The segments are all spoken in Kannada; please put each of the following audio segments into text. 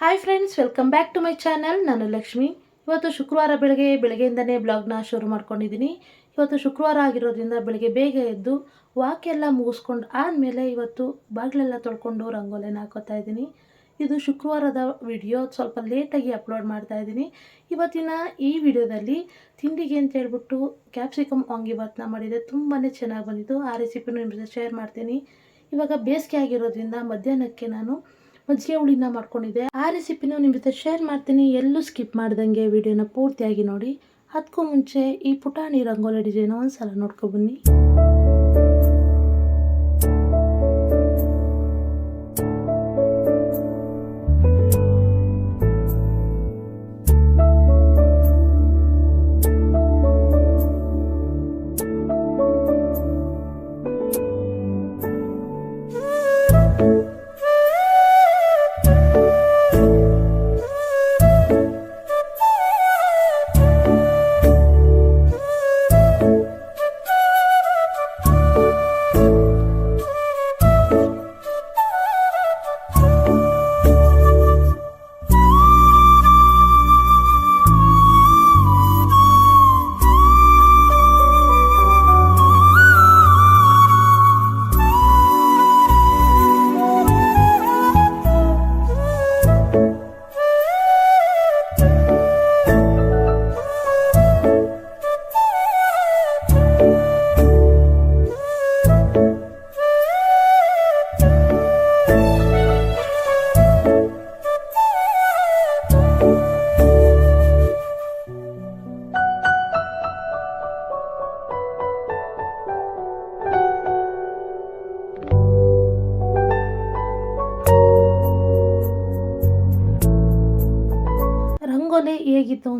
Hi friends welcome back to my channel ನಾನು ಲಕ್ಷ್ಮಿ. ಇವತ್ತು ಶುಕ್ರವಾರ ಬೆಳಗ್ಗೆ, ಬೆಳಗ್ಗೆಯಿಂದನೇ ಬ್ಲಾಗ್ನ ಶುರು ಮಾಡ್ಕೊಂಡಿದ್ದೀನಿ. ಇವತ್ತು ಶುಕ್ರವಾರ ಆಗಿರೋದ್ರಿಂದ ಬೆಳಗ್ಗೆ ಬೇಗ ಎದ್ದು ವಾಕ್ ಎಲ್ಲ ಮುಗಿಸ್ಕೊಂಡು ಆದಮೇಲೆ ಇವತ್ತು ಬಾಗಿಲೆಲ್ಲ ತೊಳ್ಕೊಂಡು ರಂಗೋಲಿನ ಹಾಕೋತಾ ಇದ್ದೀನಿ. ಇದು ಶುಕ್ರವಾರದ ವಿಡಿಯೋ ಸ್ವಲ್ಪ ಲೇಟಾಗಿ ಅಪ್ಲೋಡ್ ಮಾಡ್ತಾ ಇದ್ದೀನಿ. ಇವತ್ತಿನ ಈ ವಿಡಿಯೋದಲ್ಲಿ ತಿಂಡಿಗೆ ಅಂತ ಹೇಳ್ಬಿಟ್ಟು ಕ್ಯಾಪ್ಸಿಕಮ್ ವಾಂಗಿಬಾತ್ನ ಮಾಡಿದೆ ತುಂಬಾ ಚೆನ್ನಾಗಿ ಬಂದಿತ್ತು. ಆ ರೆಸಿಪಿನೂ ನಿಮ್ಮ ಜೊತೆ ಶೇರ್ ಮಾಡ್ತೀನಿ. ಇವಾಗ ಬೇಸಿಗೆ ಆಗಿರೋದ್ರಿಂದ ಮಧ್ಯಾಹ್ನಕ್ಕೆ ನಾನು ಮಜ್ಜಿಗೆ ಹುಳಿನ ಮಾಡ್ಕೊಂಡಿದ್ದೆ. ಆ ರೆಸಿಪಿನ ನಿಮ್ಮ ಜೊತೆ ಶೇರ್ ಮಾಡ್ತೀನಿ. ಎಲ್ಲೂ ಸ್ಕಿಪ್ ಮಾಡ್ದಂಗೆ ವಿಡಿಯೋನ ಪೂರ್ತಿಯಾಗಿ ನೋಡಿ. ಅದಕ್ಕೂ ಮುಂಚೆ ಈ ಪುಟಾಣಿ ರಂಗೋಲಿ ಡಿಸೈನ್ ಒಂದ್ಸಲ ನೋಡ್ಕೊಬನ್ನಿ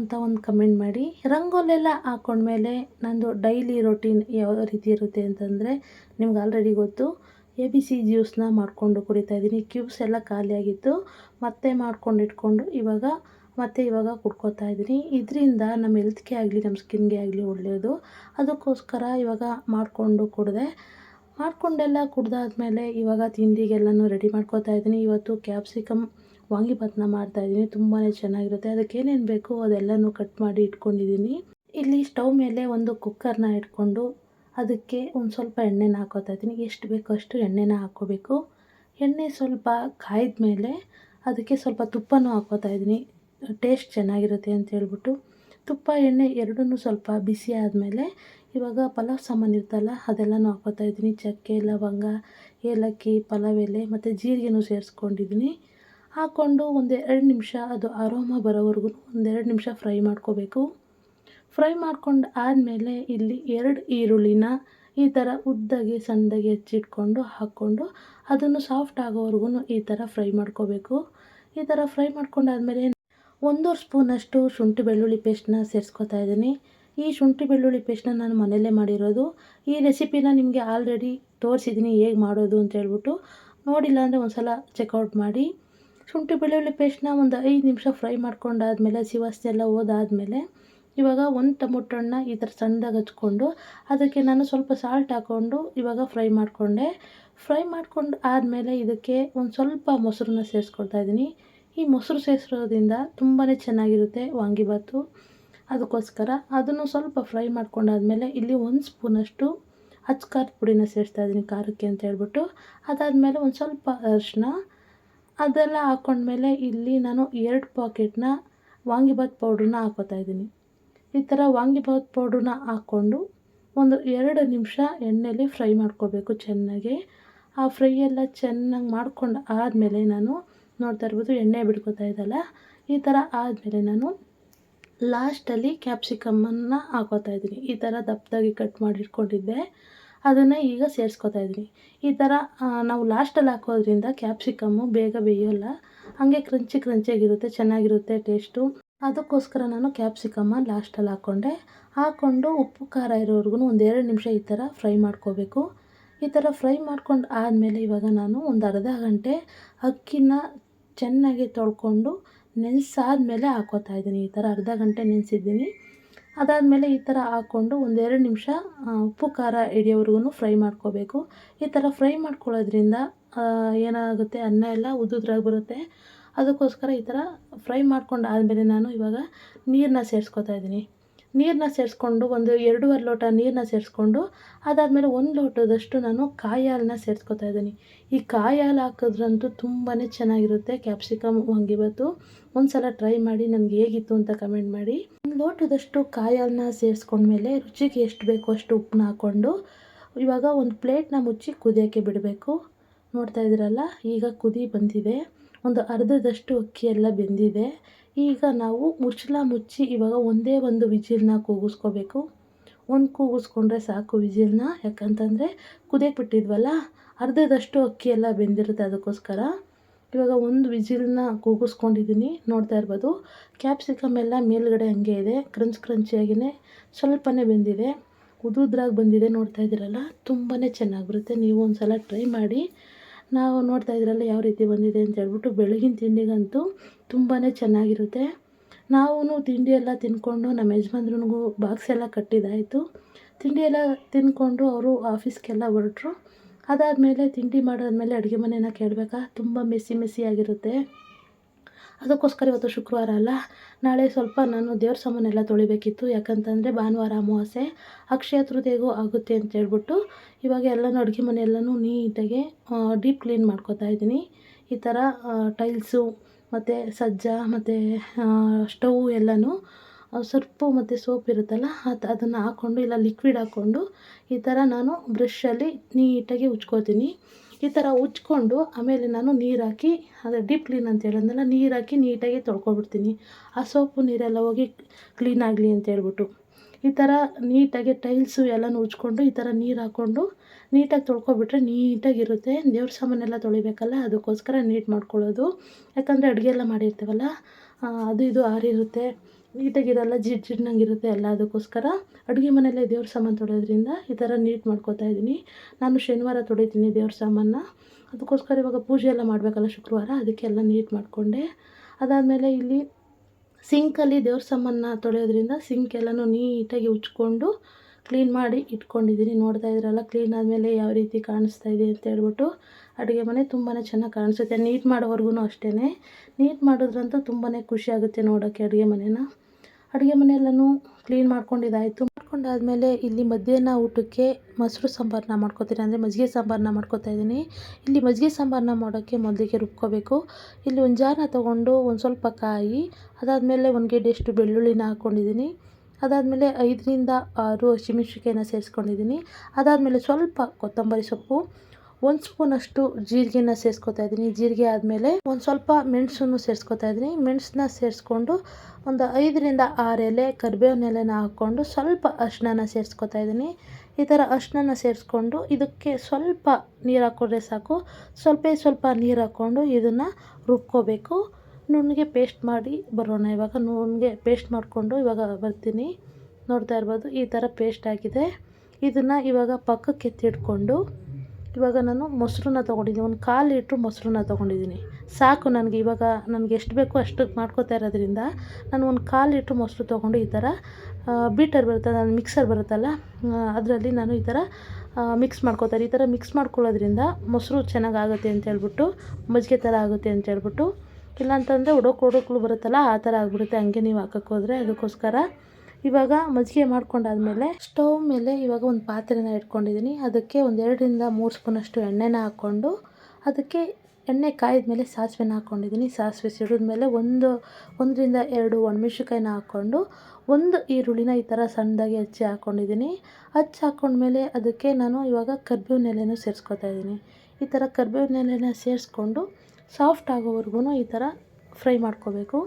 ಅಂತ ಒಂದು ಕಮೆಂಟ್ ಮಾಡಿ. ರಂಗೋಲೆಲ್ಲ ಹಾಕೊಂಡ್ಮೇಲೆ ನಂದು ಡೈಲಿ ರೊಟೀನ್ ಯಾವ ರೀತಿ ಇರುತ್ತೆ ಅಂತಂದರೆ ನಿಮ್ಗೆ ಆಲ್ರೆಡಿ ಗೊತ್ತು ಎ ಬಿ ಸಿ ಜ್ಯೂಸ್ನ ಮಾಡಿಕೊಂಡು ಕುಡಿತಾ ಇದ್ದೀನಿ. ಕ್ಯೂಬ್ಸ್ ಎಲ್ಲ ಖಾಲಿಯಾಗಿತ್ತು ಮತ್ತೆ ಮಾಡ್ಕೊಂಡು ಇಟ್ಕೊಂಡು ಇವಾಗ, ಮತ್ತೆ ಇವಾಗ ಕುಡ್ಕೋತಾ ಇದ್ದೀನಿ. ಇದರಿಂದ ನಮ್ಮ ಹೆಲ್ತ್ಗೆ ಆಗಲಿ, ನಮ್ಮ ಸ್ಕಿನ್ಗೆ ಆಗಲಿ ಒಳ್ಳೆಯದು ಅದಕ್ಕೋಸ್ಕರ ಇವಾಗ ಮಾಡಿಕೊಂಡು ಕುಡಿದೆ. ಮಾಡಿಕೊಂಡೆಲ್ಲ ಕುಡ್ದಾದ್ಮೇಲೆ ಇವಾಗ ತಿಂಡಿಗೆಲ್ಲನೂ ರೆಡಿ ಮಾಡ್ಕೋತಾ ಇದ್ದೀನಿ. ಇವತ್ತು ಕ್ಯಾಪ್ಸಿಕಮ್ ವಾಂಗಿಭಾತ್ನ ಮಾಡ್ತಾಯಿದ್ದೀನಿ ತುಂಬಾ ಚೆನ್ನಾಗಿರುತ್ತೆ. ಅದಕ್ಕೆ ಏನೇನು ಬೇಕು ಅದೆಲ್ಲನೂ ಕಟ್ ಮಾಡಿ ಇಟ್ಕೊಂಡಿದ್ದೀನಿ. ಇಲ್ಲಿ ಸ್ಟವ್ ಮೇಲೆ ಒಂದು ಕುಕ್ಕರ್ನ ಇಟ್ಕೊಂಡು ಅದಕ್ಕೆ ಒಂದು ಸ್ವಲ್ಪ ಎಣ್ಣೆನ ಹಾಕೋತಾ ಇದ್ದೀನಿ. ಎಷ್ಟು ಬೇಕೋ ಅಷ್ಟು ಎಣ್ಣೆನ ಹಾಕೋಬೇಕು. ಎಣ್ಣೆ ಸ್ವಲ್ಪ ಕಾಯ್ದ ಮೇಲೆ ಅದಕ್ಕೆ ಸ್ವಲ್ಪ ತುಪ್ಪನೂ ಹಾಕೋತಾ ಇದ್ದೀನಿ. ಟೇಸ್ಟ್ ಚೆನ್ನಾಗಿರುತ್ತೆ ಅಂತ ಹೇಳ್ಬಿಟ್ಟು. ತುಪ್ಪ, ಎಣ್ಣೆ ಎರಡನ್ನೂ ಸ್ವಲ್ಪ ಬಿಸಿ ಆದಮೇಲೆ ಇವಾಗ ಪಲಾವ್ ಸಾಮಾನು ಇರ್ತಲ್ಲ ಅದೆಲ್ಲನೂ ಹಾಕೋತಾ ಇದ್ದೀನಿ. ಚಕ್ಕೆ, ಲವಂಗ, ಏಲಕ್ಕಿ, ಪಲಾವ್ ಎಲೆ ಮತ್ತು ಜೀರಿಗೆನೂ ಸೇರಿಸ್ಕೊಂಡಿದ್ದೀನಿ. ಹಾಕ್ಕೊಂಡು ಒಂದು ಎರಡು ನಿಮಿಷ ಅದು ಅರೋಮ ಬರೋವರೆಗೂ ಒಂದೆರಡು ನಿಮಿಷ ಫ್ರೈ ಮಾಡ್ಕೋಬೇಕು. ಫ್ರೈ ಮಾಡ್ಕೊಂಡು ಆದಮೇಲೆ ಇಲ್ಲಿ ಎರಡು ಈರುಳ್ಳಿನ ಈ ಥರ ಉದ್ದಾಗಿ ಸಣ್ಣದಾಗಿ ಹೆಚ್ಚಿಟ್ಕೊಂಡು ಹಾಕ್ಕೊಂಡು ಅದನ್ನು ಸಾಫ್ಟ್ ಆಗೋವರೆಗೂ ಈ ಥರ ಫ್ರೈ ಮಾಡ್ಕೋಬೇಕು. ಈ ಥರ ಫ್ರೈ ಮಾಡ್ಕೊಂಡಾದ್ಮೇಲೆ ಒಂದೂವರೆ ಸ್ಪೂನಷ್ಟು ಶುಂಠಿ ಬೆಳ್ಳುಳ್ಳಿ ಪೇಸ್ಟನ್ನ ಸೇರಿಸ್ಕೊತಾ ಇದ್ದೀನಿ. ಈ ಶುಂಠಿ ಬೆಳ್ಳುಳ್ಳಿ ಪೇಸ್ಟನ್ನ ನಾನು ಮನೆಯಲ್ಲೇ ಮಾಡಿರೋದು. ಈ ರೆಸಿಪಿನ ನಿಮಗೆ ಆಲ್ರೆಡಿ ತೋರಿಸಿದ್ದೀನಿ ಹೇಗೆ ಮಾಡೋದು ಅಂತ ಹೇಳ್ಬಿಟ್ಟು. ನೋಡಿಲ್ಲ ಅಂದರೆ ಒಂದು ಸಲ ಚೆಕ್ಔಟ್ ಮಾಡಿ. ಶುಂಠಿ ಬೆಳ್ಳುಳ್ಳಿ ಪೇಸ್ಟ್ನ ಒಂದು ಐದು ನಿಮಿಷ ಫ್ರೈ ಮಾಡ್ಕೊಂಡಾದ್ಮೇಲೆ ಎಲ್ಲ ಹೋದಾದ್ಮೇಲೆ ಇವಾಗ ಒಂದು ಟೊಮೊಟೊ ಹಣ್ಣ ಈ ಥರ ಸಣ್ಣದಾಗಿ ಹಚ್ಕೊಂಡು ಅದಕ್ಕೆ ನಾನು ಸ್ವಲ್ಪ ಸಾಲ್ಟ್ ಹಾಕ್ಕೊಂಡು ಇವಾಗ ಫ್ರೈ ಮಾಡಿಕೊಂಡೆ. ಫ್ರೈ ಮಾಡಿಕೊಂಡು ಆದಮೇಲೆ ಇದಕ್ಕೆ ಒಂದು ಸ್ವಲ್ಪ ಮೊಸರನ್ನ ಸೇರಿಸ್ಕೊಳ್ತಾ ಇದ್ದೀನಿ. ಈ ಮೊಸರು ಸೇರಿಸೋದ್ರಿಂದ ತುಂಬಾ ಚೆನ್ನಾಗಿರುತ್ತೆ ವಾಂಗಿಬಾತು ಅದಕ್ಕೋಸ್ಕರ ಅದನ್ನು ಸ್ವಲ್ಪ ಫ್ರೈ ಮಾಡ್ಕೊಂಡಾದ್ಮೇಲೆ ಇಲ್ಲಿ ಒಂದು ಸ್ಪೂನಷ್ಟು ಅಚ್ಚ ಖಾರದ ಪುಡಿನ ಸೇರಿಸ್ತಾ ಇದ್ದೀನಿ, ಖಾರಕ್ಕೆ ಅಂತ ಹೇಳ್ಬಿಟ್ಟು. ಅದಾದಮೇಲೆ ಒಂದು ಸ್ವಲ್ಪ ಅರಿಶಿನ ಅದೆಲ್ಲ ಹಾಕ್ಕೊಂಡ್ಮೇಲೆ ಇಲ್ಲಿ ನಾನು ಎರಡು ಪಾಕೆಟ್ನ ವಾಂಗಿಭಾತ್ ಪೌಡ್ರನ್ನ ಹಾಕೋತಾ ಇದ್ದೀನಿ. ಈ ಥರ ವಾಂಗಿಭಾತ್ ಪೌಡ್ರನ್ನ ಹಾಕ್ಕೊಂಡು ಒಂದು ಎರಡು ನಿಮಿಷ ಎಣ್ಣೆಲಿ ಫ್ರೈ ಮಾಡ್ಕೋಬೇಕು ಚೆನ್ನಾಗಿ. ಆ ಫ್ರೈ ಎಲ್ಲ ಚೆನ್ನಾಗಿ ಮಾಡ್ಕೊಂಡು ಆದಮೇಲೆ ನಾನು ನೋಡ್ತಾ ಇರ್ಬೋದು ಎಣ್ಣೆ ಬಿಡ್ಕೋತಾ ಇದ್ದಲ್ಲ, ಈ ಥರ ಆದಮೇಲೆ ನಾನು ಲಾಸ್ಟಲ್ಲಿ ಕ್ಯಾಪ್ಸಿಕಮ್ಮನ್ನು ಹಾಕೋತಾ ಇದ್ದೀನಿ. ಈ ಥರ ದಪ್ಪದಾಗಿ ಕಟ್ ಮಾಡಿ ಇಟ್ಕೊಂಡಿದ್ದೆ ಅದನ್ನು ಈಗ ಸೇರಿಸ್ಕೊತಾ ಇದ್ದೀನಿ ಈ ಥರ ನಾವು ಲಾಸ್ಟಲ್ಲಿ ಹಾಕೋದ್ರಿಂದ ಕ್ಯಾಪ್ಸಿಕಮ್ಮು ಬೇಗ ಬೇಯೋಲ್ಲ, ಹಾಗೆ ಕ್ರಂಚಿ ಕ್ರಂಚಿಯಾಗಿರುತ್ತೆ ಚೆನ್ನಾಗಿರುತ್ತೆ ಟೇಸ್ಟು ಅದಕ್ಕೋಸ್ಕರ ನಾನು ಕ್ಯಾಪ್ಸಿಕಮ್ಮ ಲಾಸ್ಟಲ್ಲಿ ಹಾಕ್ಕೊಂಡೆ ಹಾಕ್ಕೊಂಡು ಉಪ್ಪು, ಖಾರ ಇರೋವರೆಗೂ ಒಂದು ಎರಡು ನಿಮಿಷ ಈ ಥರ ಫ್ರೈ ಮಾಡ್ಕೋಬೇಕು. ಈ ಥರ ಫ್ರೈ ಮಾಡ್ಕೊಂಡು ಆದಮೇಲೆ ಇವಾಗ ನಾನು ಒಂದು ಅರ್ಧ ಗಂಟೆ ಅಕ್ಕಿನ ಚೆನ್ನಾಗಿ ತೊಳ್ಕೊಂಡು ನೆನೆಸಾದ್ಮೇಲೆ ಹಾಕೋತಾ ಇದ್ದೀನಿ. ಈ ಥರ ಅರ್ಧ ಗಂಟೆ ನೆನೆಸಿದ್ದೀನಿ. ಅದಾದಮೇಲೆ ಈ ಥರ ಹಾಕ್ಕೊಂಡು ಒಂದೆರಡು ನಿಮಿಷ ಉಪ್ಪು, ಖಾರ ಹಿಡಿಯೋವರೆಗೂ ಫ್ರೈ ಮಾಡ್ಕೋಬೇಕು. ಈ ಥರ ಫ್ರೈ ಮಾಡ್ಕೊಳ್ಳೋದ್ರಿಂದ ಏನಾಗುತ್ತೆ, ಅನ್ನ ಎಲ್ಲ ಉದ್ದುದ್ರಾಗಿ ಬರುತ್ತೆ. ಅದಕ್ಕೋಸ್ಕರ ಈ ಥರ ಫ್ರೈ ಮಾಡ್ಕೊಂಡು ಆದಮೇಲೆ ನಾನು ಇವಾಗ ನೀರನ್ನ ಸೇರಿಸ್ಕೊತಾ ಇದ್ದೀನಿ. ನೀರನ್ನ ಸೇರಿಸ್ಕೊಂಡು ಒಂದು ಎರಡೂವರೆ ಲೋಟ ನೀರನ್ನ ಸೇರಿಸ್ಕೊಂಡು ಅದಾದಮೇಲೆ ಒಂದು ಲೋಟದಷ್ಟು ನಾನು ಕಾಯಿ ಹಾಲನ್ನ ಸೇರಿಸ್ಕೊತಾ ಇದ್ದೀನಿ. ಈ ಕಾಯಿ ಹಾಲು ಹಾಕಿದ್ರಂತೂ ತುಂಬಾ ಚೆನ್ನಾಗಿರುತ್ತೆ ಕ್ಯಾಪ್ಸಿಕಮ್ ವಾಂಗಿಬಾತು ಒಂದು ಸಲ ಟ್ರೈ ಮಾಡಿ ನನಗೆ ಹೇಗಿತ್ತು ಅಂತ ಕಮೆಂಟ್ ಮಾಡಿ. ಒಂದು ಲೋಟದಷ್ಟು ಕಾಯಿ ಹಾಲನ್ನ ಸೇರಿಸ್ಕೊಂಡ್ಮೇಲೆ ರುಚಿಗೆ ಎಷ್ಟು ಬೇಕೋ ಅಷ್ಟು ಉಪ್ಪನ್ನ ಹಾಕ್ಕೊಂಡು ಇವಾಗ ಒಂದು ಪ್ಲೇಟ್ನ ಮುಚ್ಚಿ ಕುದಿಯೋಕ್ಕೆ ಬಿಡಬೇಕು. ನೋಡ್ತಾ ಇದ್ದೀರಲ್ಲ, ಈಗ ಕುದಿ ಬಂದಿದೆ. ಒಂದು ಅರ್ಧದಷ್ಟು ಅಕ್ಕಿ ಎಲ್ಲ ಬೆಂದಿದೆ. ಈಗ ನಾವು ಮುಚ್ಚಳ ಮುಚ್ಚಿ ಇವಾಗ ಒಂದೇ ಒಂದು ವಿಜಿಲ್ನ ಕೂಗಿಸ್ಕೋಬೇಕು. ಒಂದು ಕೂಗಿಸ್ಕೊಂಡ್ರೆ ಸಾಕು ವಿಜಿಲ್ನ. ಯಾಕಂತಂದರೆ ಕುದಿಯಕ್ಕೆ ಬಿಟ್ಟಿದ್ವಲ್ಲ ಅರ್ಧದಷ್ಟು ಅಕ್ಕಿ ಎಲ್ಲ ಬೆಂದಿರುತ್ತೆ ಅದಕ್ಕೋಸ್ಕರ. ಇವಾಗ ಒಂದು ವಿಜಿಲ್ನ ಕೂಗಿಸ್ಕೊಂಡಿದ್ದೀನಿ ನೋಡ್ತಾ ಇರ್ಬೋದು. ಕ್ಯಾಪ್ಸಿಕಮ್ ಎಲ್ಲ ಮೇಲುಗಡೆ ಹಂಗೆ ಇದೆ, ಕ್ರಂಚ್ ಕ್ರಂಚಿಯಾಗಿಯೇ ಸ್ವಲ್ಪನೇ ಬೆಂದಿದೆ. ಉದುದ್ರಾಗಿ ಬಂದಿದೆ, ನೋಡ್ತಾ ಇದ್ದೀರಲ್ಲ? ತುಂಬಾ ಚೆನ್ನಾಗಿ ಬರುತ್ತೆ ನೀವು ಒಂದು ಸಲ ಟ್ರೈ ಮಾಡಿ. ನಾವು ನೋಡ್ತಾ ಇದ್ದೀರಲ್ಲ ಯಾವ ರೀತಿ ಬಂದಿದೆ ಅಂತ ಹೇಳ್ಬಿಟ್ಟು ಬೆಳಗಿನ ತಿಂಡಿಗಂತೂ ತುಂಬಾ ಚೆನ್ನಾಗಿರುತ್ತೆ. ನಾವು ತಿಂಡಿ ಎಲ್ಲ ತಿಂದ್ಕೊಂಡು ನಮ್ಮ ಯಜಮಾನ್ರಿಗೂ ಬಾಕ್ಸ್ ಎಲ್ಲ ಕಟ್ಟಿದ್ದಾಯಿತು ತಿಂಡಿ ಎಲ್ಲ ತಿಂದ್ಕೊಂಡು ಅವರು ಆಫೀಸ್ಗೆಲ್ಲ ಹೊರಟ್ರು. ಅದಾದಮೇಲೆ ತಿಂಡಿ ಮಾಡಾದ್ಮೇಲೆ ಅಡುಗೆ ಮನೆನ ಕೇಳಬೇಕಾ? ತುಂಬ ಮೆಸ್ಸಿ ಆಗಿರುತ್ತೆ. ಅದಕ್ಕೋಸ್ಕರ ಇವತ್ತು ಶುಕ್ರವಾರ ಅಲ್ಲ, ನಾಳೆ ಸ್ವಲ್ಪ ನಾನು ದೇವ್ರ ಸಾಮಾನೆಲ್ಲ ತೊಳಿಬೇಕಿತ್ತು. ಯಾಕಂತಂದರೆ ಭಾನುವಾರ ಅಮಾವಾಸ್ಯೆ, ಅಕ್ಷಯ ತೃತೀಯಗೂ ಆಗುತ್ತೆ ಅಂತ ಹೇಳ್ಬಿಟ್ಟು ಇವಾಗ ಎಲ್ಲನೂ ಅಡುಗೆ ಮನೆ ಎಲ್ಲನೂ ನೀಟಾಗಿ ಡೀಪ್ ಕ್ಲೀನ್ ಮಾಡ್ಕೋತಾ ಇದ್ದೀನಿ. ಈ ಥರ ಟೈಲ್ಸು ಮತ್ತು ಸಜ್ಜ ಮತ್ತು ಸ್ಟವ್ ಎಲ್ಲನೂ ಸರ್ಪು ಮತ್ತು ಸೋಪ್ ಇರುತ್ತಲ್ಲ, ಅದು, ಅದನ್ನು ಹಾಕ್ಕೊಂಡು ಇಲ್ಲ ಲಿಕ್ವಿಡ್ ಹಾಕ್ಕೊಂಡು ಈ ಥರ ನಾನು ಬ್ರಷಲ್ಲಿ ನೀಟಾಗಿ ಉಜ್ಕೋತೀನಿ ಈ ಥರ ಉಜ್ಕೊಂಡು ಆಮೇಲೆ ನಾನು ನೀರು ಹಾಕಿ, ಅದೇ ಡೀಪ್ ಕ್ಲೀನ್ ಅಂತ ಹೇಳಿದ್ನಲ್ಲ ನೀರು ಹಾಕಿ ನೀಟಾಗಿ ತೊಳ್ಕೊಬಿಡ್ತೀನಿ. ಆ ಸೋಪು ನೀರೆಲ್ಲ ಹೋಗಿ ಕ್ಲೀನ್ ಆಗಲಿ ಅಂತ ಹೇಳ್ಬಿಟ್ಟು. ಈ ಥರ ನೀಟಾಗಿ ಟೈಲ್ಸು ಎಲ್ಲನೂ ಉಜ್ಕೊಂಡು ಈ ಥರ ನೀರು ಹಾಕ್ಕೊಂಡು ನೀಟಾಗಿ ತೊಳ್ಕೊಬಿಟ್ರೆ ನೀಟಾಗಿರುತ್ತೆ. ದೇವ್ರ ಸಾಮಾನೆಲ್ಲ ತೊಳಿಬೇಕಲ್ಲ, ಅದಕ್ಕೋಸ್ಕರ ನೀಟ್ ಮಾಡ್ಕೊಳ್ಳೋದು. ಯಾಕಂದರೆ ಅಡುಗೆ ಎಲ್ಲ ಮಾಡಿರ್ತೀವಲ್ಲ ಅದು ಇದು ಆರಿರುತ್ತೆ. ನೀಟಾಗಿರಲ್ಲ, ಜಿಡ್ ಜಿಡ್ನಂಗಿರುತ್ತೆ ಎಲ್ಲ ಅದಕ್ಕೋಸ್ಕರ. ಅಡುಗೆ ಮನೆಯಲ್ಲೇ ದೇವ್ರ ಸಾಮಾನು ತೊಳೆಯೋದ್ರಿಂದ ಈ ಥರ ನೀಟ್ ಮಾಡ್ಕೋತಾ ಇದ್ದೀನಿ. ನಾನು ಶನಿವಾರ ತೊಳಿತೀನಿ ದೇವ್ರ ಸಾಮಾನ ಅದಕ್ಕೋಸ್ಕರ ಇವಾಗ ಪೂಜೆ ಎಲ್ಲ ಮಾಡಬೇಕಲ್ಲ ಶುಕ್ರವಾರ, ಅದಕ್ಕೆಲ್ಲ ನೀಟ್ ಮಾಡಿಕೊಂಡೆ. ಅದಾದಮೇಲೆ ಇಲ್ಲಿ ಸಿಂಕಲ್ಲಿ ದೇವ್ರ ಸಾಮಾನ ತೊಳೆಯೋದ್ರಿಂದ ಸಿಂಕ್ ಎಲ್ಲನೂ ನೀಟಾಗಿ ಉಜ್ಕೊಂಡು ಕ್ಲೀನ್ ಮಾಡಿ ಇಟ್ಕೊಂಡಿದ್ದೀನಿ. ನೋಡ್ತಾ ಇದ್ರಲ್ಲ ಕ್ಲೀನ್ ಆದಮೇಲೆ ಯಾವ ರೀತಿ ಕಾಣಿಸ್ತಾ ಇದೆ ಅಂತ ಹೇಳ್ಬಿಟ್ಟು ಅಡುಗೆ ಮನೆ ತುಂಬಾ ಚೆನ್ನಾಗಿ ಕಾಣಿಸುತ್ತೆ. ನೀಟ್ ಮಾಡೋವರೆಗೂ ಅಷ್ಟೇ ನೀಟ್ ಮಾಡಿದ್ರಂತೂ ತುಂಬಾ ಖುಷಿ ಆಗುತ್ತೆ ನೋಡೋಕ್ಕೆ ಅಡುಗೆ ಮನೆನ. ಅಡುಗೆ ಮನೆಯೆಲ್ಲನೂ ಕ್ಲೀನ್ ಮಾಡ್ಕೊಂಡಿದ್ದಾಯಿತು. ಮಾಡ್ಕೊಂಡಾದಮೇಲೆ ಇಲ್ಲಿ ಮಧ್ಯಾಹ್ನ ಊಟಕ್ಕೆ ಮೊಸರು ಸಾಂಬಾರನ್ನ ಮಾಡ್ಕೊತೀನಿ. ಅಂದರೆ ಮಜ್ಜಿಗೆ ಸಾಂಬಾರನ್ನ ಮಾಡ್ಕೊತಾ ಇದ್ದೀನಿ. ಇಲ್ಲಿ ಮಜ್ಜಿಗೆ ಸಾಂಬಾರನ್ನ ಮಾಡೋಕ್ಕೆ ಮೊದಲಿಗೆ ರುಬ್ಕೋಬೇಕು. ಇಲ್ಲಿ ಒಂದು ಜಾರನ್ನ ತೊಗೊಂಡು ಒಂದು ಸ್ವಲ್ಪ ಕಾಯಿ, ಅದಾದಮೇಲೆ ಒಂದು ಗೆಡ್ಡೆಷ್ಟು ಬೆಳ್ಳುಳ್ಳಿನ ಹಾಕ್ಕೊಂಡಿದ್ದೀನಿ ಅದಾದಮೇಲೆ ಐದರಿಂದ ಆರು ಹಸಿಮೆಣ್ಸಿನ್ಕಾಯಿನ ಸೇರಿಸ್ಕೊಂಡಿದ್ದೀನಿ. ಅದಾದಮೇಲೆ ಸ್ವಲ್ಪ ಕೊತ್ತಂಬರಿ ಸೊಪ್ಪು, ಒಂದು ಸ್ಪೂನಷ್ಟು ಜೀರಿಗೆನ ಸೇರಿಸ್ಕೊತಾ ಇದ್ದೀನಿ. ಜೀರಿಗೆ ಆದಮೇಲೆ ಒಂದು ಸ್ವಲ್ಪ ಮೆಣಸನ್ನು ಸೇರಿಸ್ಕೊತಾ ಇದ್ದೀನಿ. ಮೆಣಸನ್ನ ಸೇರಿಸ್ಕೊಂಡು ಒಂದು ಐದರಿಂದ ಆರು ಎಲೆ, ಕರಿಬೇವಿನ ಎಲೆನ ಹಾಕ್ಕೊಂಡು ಸ್ವಲ್ಪ ಅರಿಶಿನ ಸೇರಿಸ್ಕೊತಾ ಇದ್ದೀನಿ. ಈ ಥರ ಅರಿಶಿನ ಸೇರಿಸ್ಕೊಂಡು ಇದಕ್ಕೆ ಸ್ವಲ್ಪ ನೀರು ಹಾಕ್ಕೊಂಡ್ರೆ ಸಾಕು. ಸ್ವಲ್ಪ ಸ್ವಲ್ಪ ನೀರು ಹಾಕ್ಕೊಂಡು ಇದನ್ನು ರುಬ್ಕೋಬೇಕು. ನುಣ್ಣಗೆ ಪೇಸ್ಟ್ ಮಾಡಿ ಬರೋಣ. ಇವಾಗ ನುಣ್ಣಗೆ ಪೇಸ್ಟ್ ಮಾಡಿಕೊಂಡು ಇವಾಗ ಬರ್ತೀನಿ. ನೋಡ್ತಾ ಇರ್ಬೋದು ಈ ಥರ ಪೇಸ್ಟ್ ಆಗಿದೆ. ಇದನ್ನು ಇವಾಗ ಪಕ್ಕಕ್ಕೆ ಎತ್ತಿಟ್ಕೊಂಡು ಇವಾಗ ನಾನು ಮೊಸರನ್ನ ತೊಗೊಂಡಿದ್ದೀನಿ. ಒಂದು ಕಾಲು ಲೀಟ್ರು ಮೊಸರನ್ನ ತೊಗೊಂಡಿದ್ದೀನಿ. ಸಾಕು ನನಗೆ. ಇವಾಗ ನನಗೆ ಎಷ್ಟು ಬೇಕೋ ಅಷ್ಟು ಮಾಡ್ಕೋತಾ ಇರೋದ್ರಿಂದ ನಾನು ಒಂದು ಕಾಲು ಲೀಟ್ರು ಮೊಸರು ತೊಗೊಂಡು ಈ ಥರ ಬೀಟರ್ ಬರುತ್ತೆ ನಾನು ಮಿಕ್ಸರ್ ಬರುತ್ತಲ್ಲ ಅದರಲ್ಲಿ ನಾನು ಈ ಥರ ಮಿಕ್ಸ್ ಮಾಡ್ಕೋತಾರೆ ಈ ಥರ ಮಿಕ್ಸ್ ಮಾಡ್ಕೊಳ್ಳೋದ್ರಿಂದ ಮೊಸರು ಚೆನ್ನಾಗಾಗುತ್ತೆ ಅಂತ ಹೇಳ್ಬಿಟ್ಟು, ಮಜ್ಜಿಗೆ ಥರ ಆಗುತ್ತೆ ಅಂತ ಹೇಳ್ಬಿಟ್ಟು ಇಲ್ಲಾಂತಂದರೆ ಉಡೋಕ್ ಉಡೋಕ್ಲು ಬರುತ್ತಲ್ಲ, ಆ ಥರ ಆಗಿಬಿಡುತ್ತೆ. ಹಂಗೆ ನೀವು ಹಾಕೋಕ್ಕೋದ್ರೆ ಅದಕ್ಕೋಸ್ಕರ. ಇವಾಗ ಮಜ್ಜಿಗೆ ಮಾಡ್ಕೊಂಡಾದ್ಮೇಲೆ ಸ್ಟವ್ ಮೇಲೆ ಇವಾಗ ಒಂದು ಪಾತ್ರೆನ ಇಟ್ಕೊಂಡಿದ್ದೀನಿ. ಅದಕ್ಕೆ ಒಂದು ಎರಡರಿಂದ ಮೂರು ಸ್ಪೂನಷ್ಟು ಎಣ್ಣೆನ ಹಾಕ್ಕೊಂಡು ಅದಕ್ಕೆ ಎಣ್ಣೆ ಕಾಯಿದ ಮೇಲೆ ಸಾಸಿವೆನ ಹಾಕ್ಕೊಂಡಿದ್ದೀನಿ. ಸಾಸಿವೆ ಸಿಡಿದ್ಮೇಲೆ ಒಂದು, ಒಂದರಿಂದ ಎರಡು ಒಣಮೆಣ್ಸಿನ್ಕಾಯಿನ ಹಾಕ್ಕೊಂಡು ಒಂದು ಈರುಳ್ಳಿನ ಈ ಥರ ಸಣ್ಣದಾಗಿ ಹಚ್ಚಿ ಹಾಕ್ಕೊಂಡಿದ್ದೀನಿ. ಹಚ್ಚಿ ಹಾಕ್ಕೊಂಡ್ಮೇಲೆ ಅದಕ್ಕೆ ನಾನು ಇವಾಗ ಕರ್ಬೇವಿನ ಎಲೆನೂ ಸೇರಿಸ್ಕೊತಾ ಇದ್ದೀನಿ. ಈ ಥರ ಕರ್ಬೇವಿನ ಎಲೆನ ಸೇರಿಸ್ಕೊಂಡು ಸಾಫ್ಟ್ ಆಗೋವರೆಗೂ ಈ ಥರ ಫ್ರೈ ಮಾಡ್ಕೋಬೇಕು.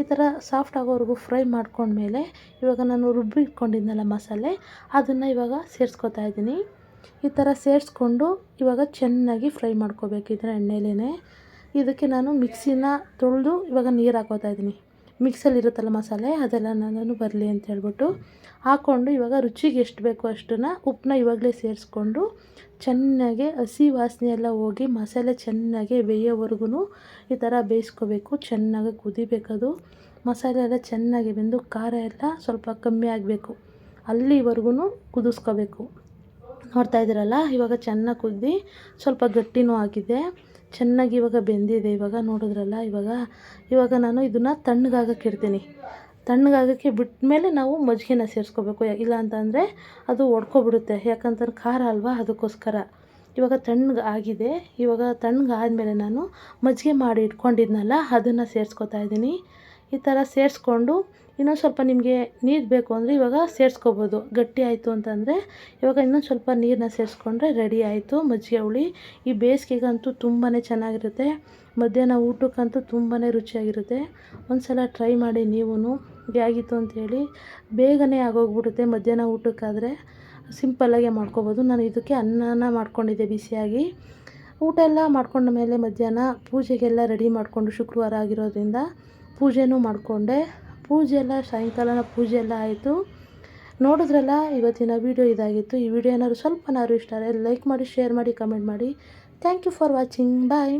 ಈ ಥರ ಸಾಫ್ಟ್ ಆಗೋವರೆಗೂ ಫ್ರೈ ಮಾಡ್ಕೊಂಡ್ಮೇಲೆ ಇವಾಗ ನಾನು ರುಬ್ಬಿ ಇಟ್ಕೊಂಡಿದ್ನಲ್ಲ ಮಸಾಲೆ, ಅದನ್ನು ಇವಾಗ ಸೇರಿಸ್ಕೊತಾ ಇದ್ದೀನಿ. ಈ ಥರ ಸೇರಿಸ್ಕೊಂಡು ಇವಾಗ ಚೆನ್ನಾಗಿ ಫ್ರೈ ಮಾಡ್ಕೋಬೇಕು ಇದರ ಎಣ್ಣೆಲೇ ಇದಕ್ಕೆ ನಾನು ಮಿಕ್ಸಿನ ತೊಳೆದು ಇವಾಗ ನೀರು ಹಾಕೋತಾ ಇದ್ದೀನಿ. ಮಿಕ್ಸಲ್ಲಿ ಇರುತ್ತಲ್ಲ ಮಸಾಲೆ, ಅದೆಲ್ಲ ನಾನು ಬರಲಿ ಅಂತ ಹೇಳ್ಬಿಟ್ಟು ಹಾಕ್ಕೊಂಡು ಇವಾಗ ರುಚಿಗೆ ಎಷ್ಟು ಬೇಕೋ ಅಷ್ಟನ್ನು ಉಪ್ಪನ್ನ ಇವಾಗಲೇ ಸೇರಿಸ್ಕೊಂಡು ಚೆನ್ನಾಗಿ ಹಸಿ ವಾಸನೆ ಎಲ್ಲ ಹೋಗಿ ಮಸಾಲೆ ಚೆನ್ನಾಗಿ ಬೇಯೋವರೆಗೂ ಈ ಥರ ಬೇಯಿಸ್ಕೋಬೇಕು. ಚೆನ್ನಾಗಿ ಕುದಿಬೇಕದು. ಮಸಾಲೆ ಎಲ್ಲ ಚೆನ್ನಾಗಿ ಬೆಂದು ಖಾರ ಎಲ್ಲ ಸ್ವಲ್ಪ ಕಮ್ಮಿ ಆಗಬೇಕು. ಅಲ್ಲಿವರೆಗೂ ಕುದಿಸ್ಕೋಬೇಕು. ನೋಡ್ತಾ ಇದ್ದೀರಲ್ಲ, ಇವಾಗ ಚೆನ್ನಾಗಿ ಕುದ್ದಿ ಸ್ವಲ್ಪ ಗಟ್ಟಿನೂ ಆಗಿದೆ. ಚೆನ್ನಾಗಿ ಇವಾಗ ಬೆಂದಿದೆ, ಇವಾಗ ನೋಡಿದ್ರಲ್ಲ, ಇವಾಗ ಇವಾಗ ನಾನು ಇದನ್ನು ತಣ್ಣಗಾಗಕ್ಕೆ ಇಡ್ತೀನಿ. ತಣ್ಣಗಾಗಕ್ಕೆ ಬಿಟ್ಟ ಮೇಲೆ ನಾವು ಮಜ್ಜಿಗೆನ ಸೇರಿಸ್ಕೋಬೇಕು. ಇಲ್ಲ ಅಂತಂದರೆ ಅದು ಒಡ್ಕೊಬಿಡುತ್ತೆ. ಯಾಕಂತಂದ್ರೆ ಖಾರ ಅಲ್ವಾ? ಅದಕ್ಕೋಸ್ಕರ. ಇವಾಗ ತಣ್ಣಗೆ ಆಗಿದೆ. ಇವಾಗ ತಣ್ಣಗೆ ಆದಮೇಲೆ ನಾನು ಮಜ್ಜಿಗೆ ಮಾಡಿ ಇಟ್ಕೊಂಡಿದ್ನಲ್ಲ, ಅದನ್ನು ಸೇರಿಸ್ಕೊತಾ ಇದ್ದೀನಿ. ಈ ಥರ ಸೇರಿಸ್ಕೊಂಡು ಇನ್ನೊಂದು ಸ್ವಲ್ಪ ನಿಮಗೆ ನೀರು ಬೇಕು ಅಂದರೆ ಇವಾಗ ಸೇರಿಸ್ಕೋಬೋದು. ಗಟ್ಟಿ ಆಯಿತು ಅಂತಂದರೆ ಇವಾಗ ಇನ್ನೊಂದು ಸ್ವಲ್ಪ ನೀರನ್ನ ಸೇರಿಸ್ಕೊಂಡ್ರೆ ರೆಡಿ ಆಯಿತು. ಮಜ್ಜಿಗೆ ಹುಳಿ. ಈ ಬೇಸಿಗೆಗಂತೂ ತುಂಬಾ ಚೆನ್ನಾಗಿರುತ್ತೆ. ಮಧ್ಯಾಹ್ನ ಊಟಕ್ಕಂತೂ ತುಂಬಾ ರುಚಿಯಾಗಿರುತ್ತೆ. ಒಂದು ಸಲ ಟ್ರೈ ಮಾಡಿ ನೀವು ಹೇಗಿತ್ತು ಅಂಥೇಳಿ. ಬೇಗನೆ ಆಗೋಗ್ಬಿಡುತ್ತೆ ಮಧ್ಯಾಹ್ನ ಊಟಕ್ಕಾದರೆ. ಸಿಂಪಲ್ಲಾಗೆ ಮಾಡ್ಕೋಬೋದು. ನಾನು ಇದಕ್ಕೆ ಅನ್ನನ ಮಾಡ್ಕೊಂಡಿದ್ದೆ ಬಿಸಿಯಾಗಿ. ಊಟ ಎಲ್ಲ ಮಾಡ್ಕೊಂಡ ಮೇಲೆ ಮಧ್ಯಾಹ್ನ ಪೂಜೆಗೆಲ್ಲ ರೆಡಿ ಮಾಡಿಕೊಂಡು ಶುಕ್ರವಾರ ಆಗಿರೋದ್ರಿಂದ ಪೂಜೆನೂ ಮಾಡಿಕೊಂಡೆ. ಪೂಜೆ ಎಲ್ಲ ಸಾಯಂಕಾಲ ಪೂಜೆ ಎಲ್ಲ ಆಯಿತು. ನೋಡಿದ್ರಲ್ಲ, ಇವತ್ತಿನ ವೀಡಿಯೋ ಇದಾಗಿತ್ತು. ಈ ವಿಡಿಯೋ ಏನಾದ್ರು ಸ್ವಲ್ಪನಾದ್ರು ಇಷ್ಟ ಲೈಕ್ ಮಾಡಿ ಶೇರ್ ಮಾಡಿ ಕಮೆಂಟ್ ಮಾಡಿ. Thank you for watching bye